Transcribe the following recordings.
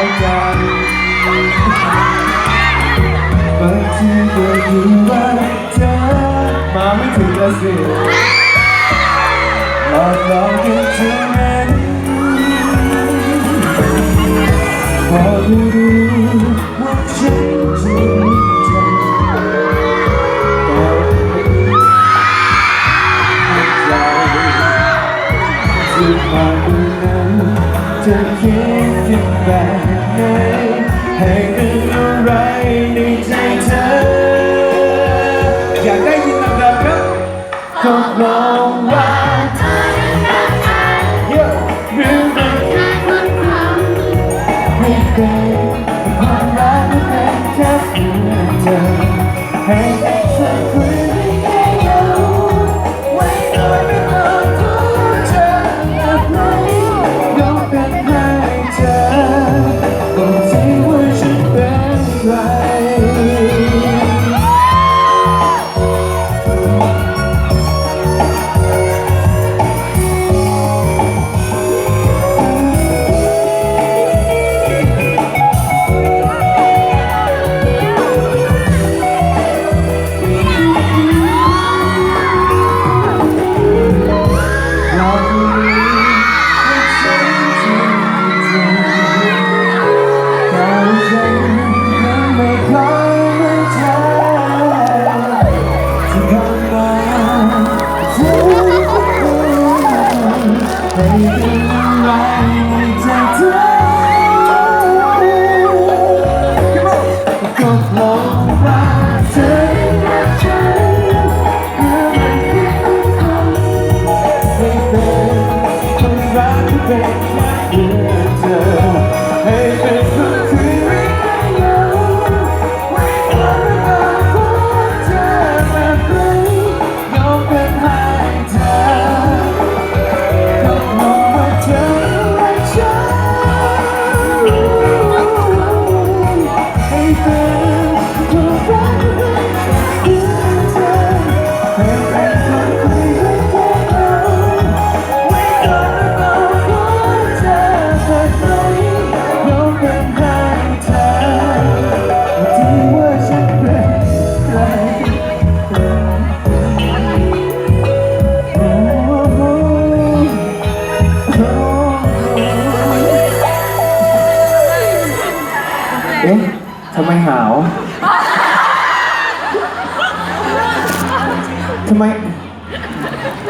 짠 멋지게 유한자 마음을 들렸어요 ทำไม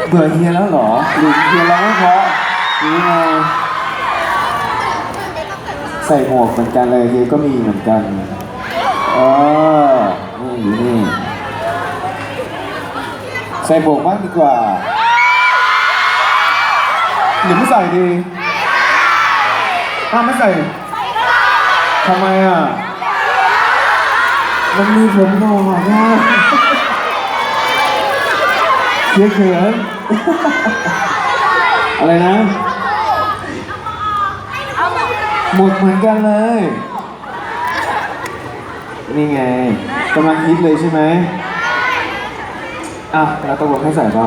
เบื่อเฮียแล้วเหรอหรือเฮียร้องไม่เพราะหรือไงใส่หมวกเหมือนกันเลยเฮียก็มีเหมือนกันอ๋อนี่อนี่ใส่หมวกมากดีกว่าหรือไม่ใส่ดีอ้าไม่ใส่ทำไมอะ มันมีผมงอกนะเสียเขินอะไรนะ หมดเหมือนกันเลย นี่ไงกำลังฮิตเลยใช่ไหมอะแล้วตกลงให้ใส่เปล่า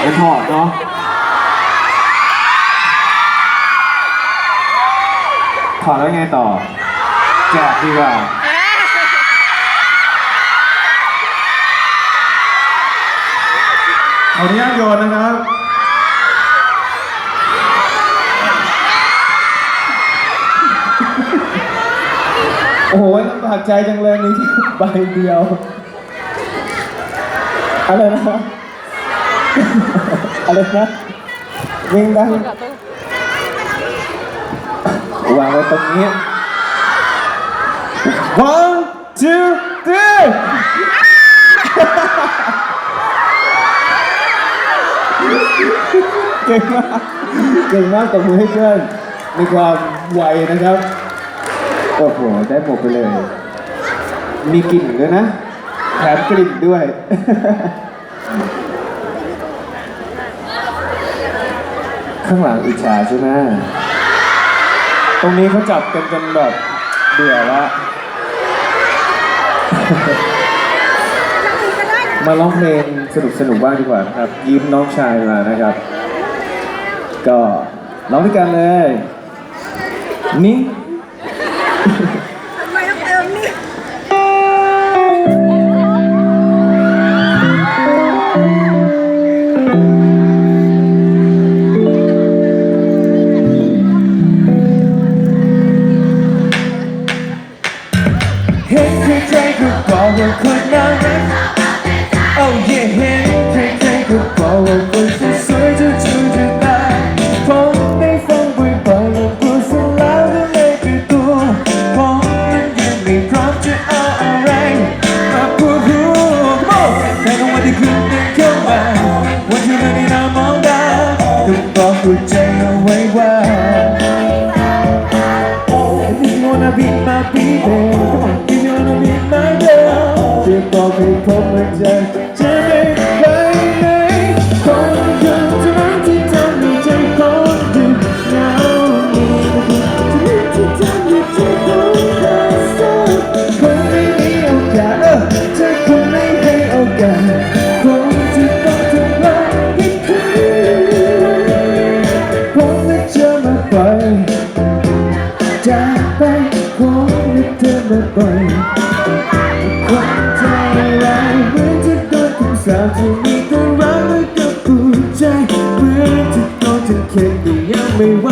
ไม่ถอดเนาะถอดแล้วไงต่อ แจกดีกว่าขออนุญาตโยนนะครับโอ้โหลำบากใจจังเลยมีที่ใบเดียว อะไรนะ อะไรนะวิ่งได้วางไว้ตรงนี้ one two three เก่งมากเก่งมากตบมือให้เพื่อนมีความไวนะครับ โอ้โห ได้หมดไปเลย มีกลิ่นด้วยนะแถมกลิ่นด้วย ข้างหลังอิจฉาใช่ไหมตรงนี้เขาจับกันจนแบบเบื่อละ มาร้องเพลงสนุกสนุกบ้างดีกว่านะครับ ยิ้มน้องชายมานะครับ ก็ร้องด้วยกันเลย นี่ ที่เราได้นามองดาวก็บอกหัวใจเอาไว้ว่า If you wanna be my baby, come on. If you wanna be my girl, จะบอกให้ผมมาเจอ คงนึกเธอมาบ่อยความใจร้ายเหมือนจะโดนคำสาปที่มีแต่รักแล้วก็ปวดใจเหมือนจะโดนจนเข็ดแต่ยังไม่ไหว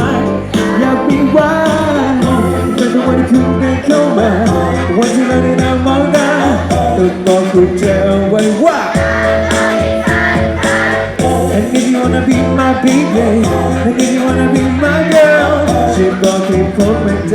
อยากมีวันแต่ในวันที่คุณเดินเข้ามาวันที่เราได้นั่งมองหน้าต้องบอกคุณเจอไว้ว่า And if you wanna be my baby And if you wanna be my girl ฉันบอกให้ผมมันใจ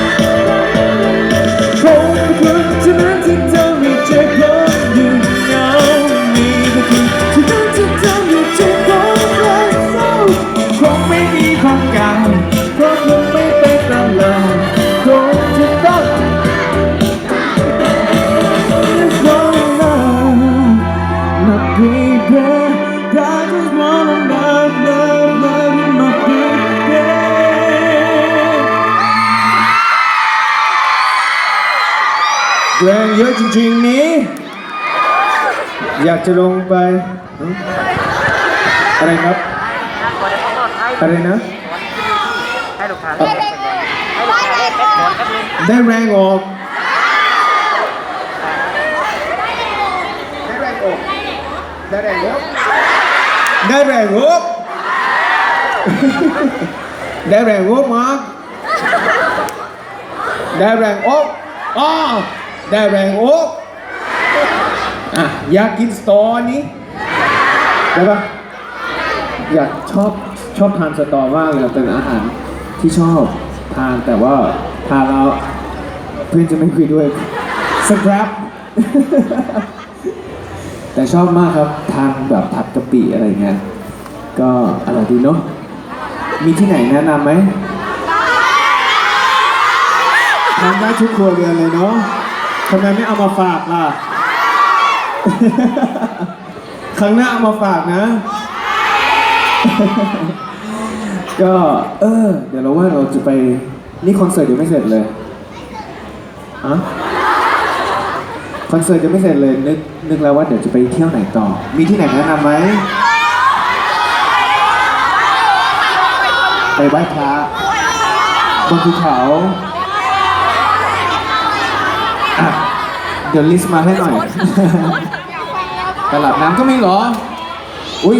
ಚಾಚುಲೋಂಬಾಯ್ อะไรครับ อะไรนะ ให้ลูกค้าเล่นให้ลูกค้าเล่นแป๊บก่อนแป๊บนึงได้แรงออกได้แรงออกได้แรงออกได้แรงออกได้แรงออกมาได้แรงออกอ๋อได้แรงออก อะอยากกินสตอนี้ได้ปะอยากชอบชอบทานสตอมากเลยเป็นอาหารที่ชอบทานแต่ว่าทานแล้วเพื่อนจะไม่คุยด้วยสครับ แต่ชอบมากครับทานแบบผัดกะปิอะไรเงี้ยก็อร่อยดีเนาะมีที่ไหนแนะนำไหมทานได้ทุกครัวเรือนเลยเนาะทำไมไม่เอามาฝากล่ะ ครั้งหน้าเอามาฝากนะ ก็เออ เดี๋ยวเราว่าเราจะไปนี่คอนเสิร์ตยังไม่เสร็จเลยอะคอนเสิร์ตยังไม่เสร็จเลยนึกนึกแล้วว่าเดี๋ยวจะไปเที่ยวไหนต่อ มีที่ไหนแนะนำไหมไปไหว้พระบนภูเขาอะเดี๋ยวลิสต์มาให้หน่อย ตลาดน้ำก็มีเหรอ อุ้ย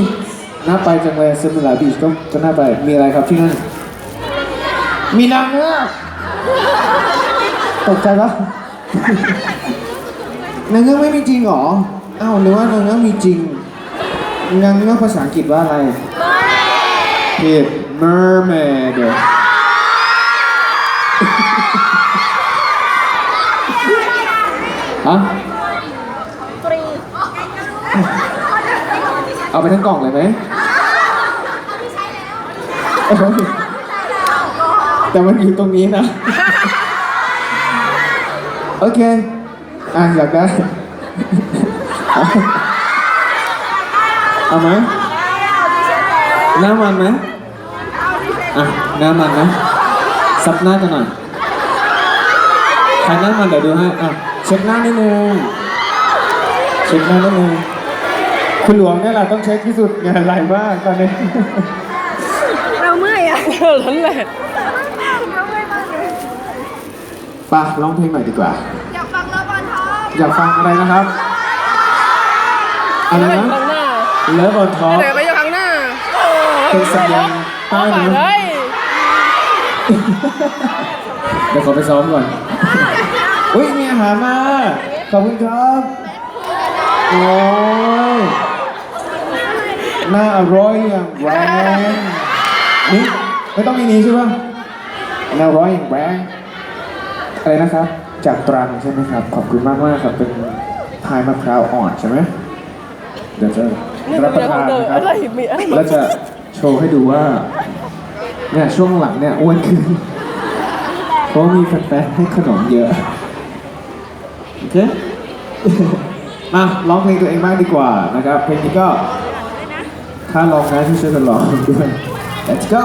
น่าไปจังเลยเซมิลาบีชก็ก็น่าไปมีอะไรครับที่นั่น มีนางเงือกตกใจปะ นางเงือกไม่มีจริงเหรออ้าวหรือว่านางเงือกมีจริง นางเงือกภาษาอังกฤษว่าอะไรผิด mermaid ฮะ เอาไปทั้งกล่องเลยไหมแต่มันอยู่ตรงนี้นะ โอเค อะอยากได้เอาเอาไหมหน้ามันไหมอะหน้ามันนะซับหน้ากันหน่อยใครหน้ามันเดี๋ยวดูให้ อะ เช็คหน้านิดนึง เช็คหน้านิดนึง คุณหลวงเนี่ยแหละต้องเช็คที่สุดงานไรมากตอนนี้ เราเมื่อยอะนั่นแหละไป่ะร้องเพลงหน่อยดีกว่า อยากฟังแล้วบอลท็อปอยากฟังอะไรนะครับ อะไรนะข้างหน้าเลิฟออนท็อปเดี๋ยวไปอยู่ข้างหน้าเป็นสัญญาณใต้ไปนะเลยเดี๋ยวขอไปซ้อมก่อนอุ้ยมีอาหารมาขอบคุณครับ โอ้ย หน่าอร่อยอย่างแรงนี่ไม่ต้องมีนี้ใช่ปะน่าอร่อยอย่างแรงอะไรนะครับ จากตรังใช่ไหมครับ ขอบคุณมากมากครับเป็นพายมะพร้าวอ่อนใช่ไหมเดี๋ยวจะรับประทานนะครับแล้วจะโชว์ให้ดูว่าเนี่ยช่วงหลังเนี่ยอ้วนขึ้นเพราะมีแฟนๆให้ขนมเยอะโอเคมาร้องเพลงตัวเองบ้างดีกว่านะครับเพลงนี้ก็ ถ้าร้องนะที่ช่วยกันร้องด้วย Let's go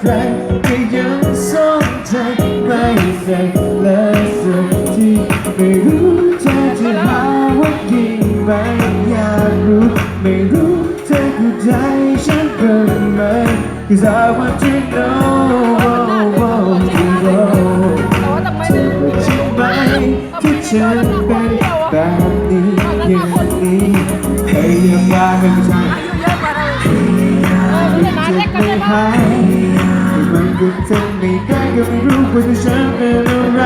ใค ว่าจะฉันเป็นอะไร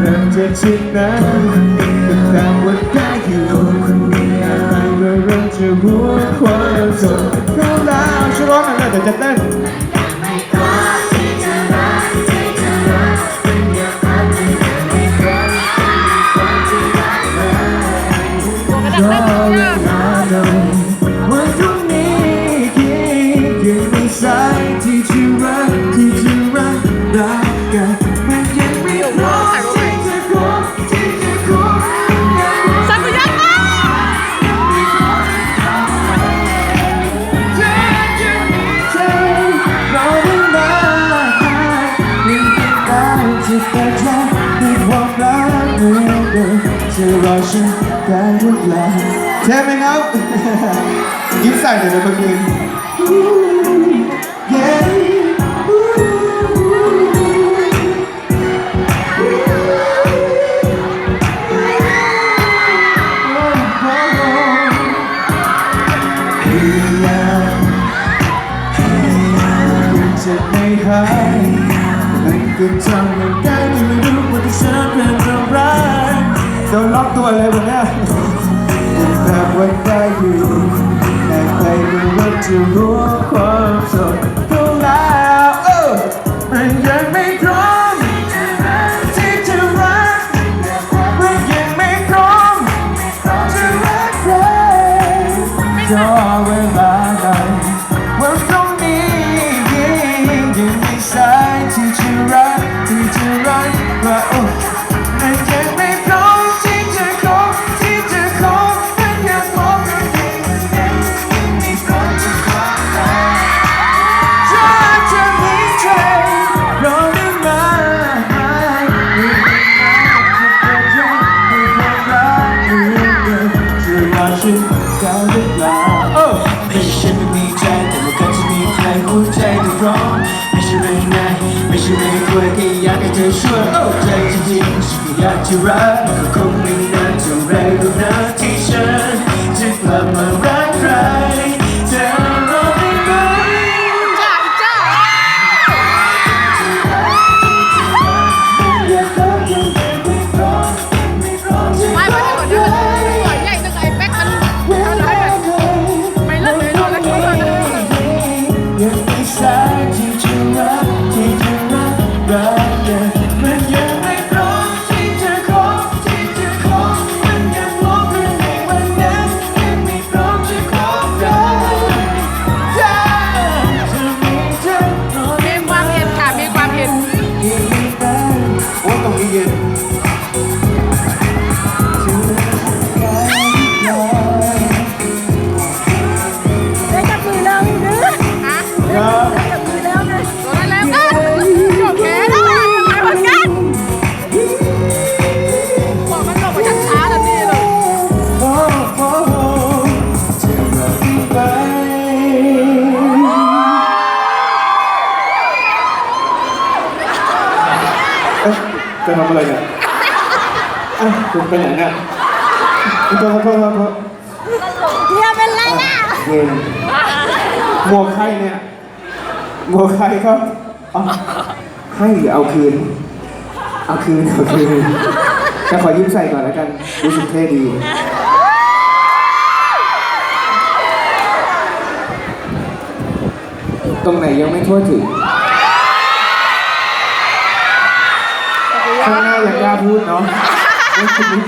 เริ่มจะชินนะก็ตามว่าได้อยู่คนเดียวเมื่อเริ่มจะหัวความสดเขาแล้วช่วร้องหน่อยเดี๋ยวจะเต้นก็เวลาเราวันพรุ่งนี้ รอฉันได้หรือเปล่าใช่ไหมครับยิ้มใส่หน่อยนะคนนึงจะไม่หายมันก็ทำไม่ได้ที่ไม่รู้ว่าที่ฉันเป็น So that what I do? And I do what you do. right. ไปไหนเนี่ยขอโทษขอโทษขอโทษเฮียเป็นไรนะเหมวกใครเนี่ยหมวกใครครับให้หรือเอาคืน เอาคืนเอาคืนจะขอยืมใส่ก่อนแล้วกันรู้สึกเท่ดีตรงไหนยังไม่ทั่วถึงข้างหน้าอย่ากล้าพูดเนาะ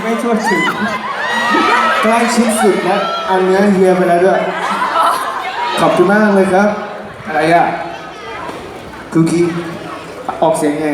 ม่ช่วถึงใกล้ชิดสุดแล้วอันเนี้ยเฮียไปแล้วด้วย ขอบคุณมากเลยครับ อะไรอะคุกกี้ออกเสียงไง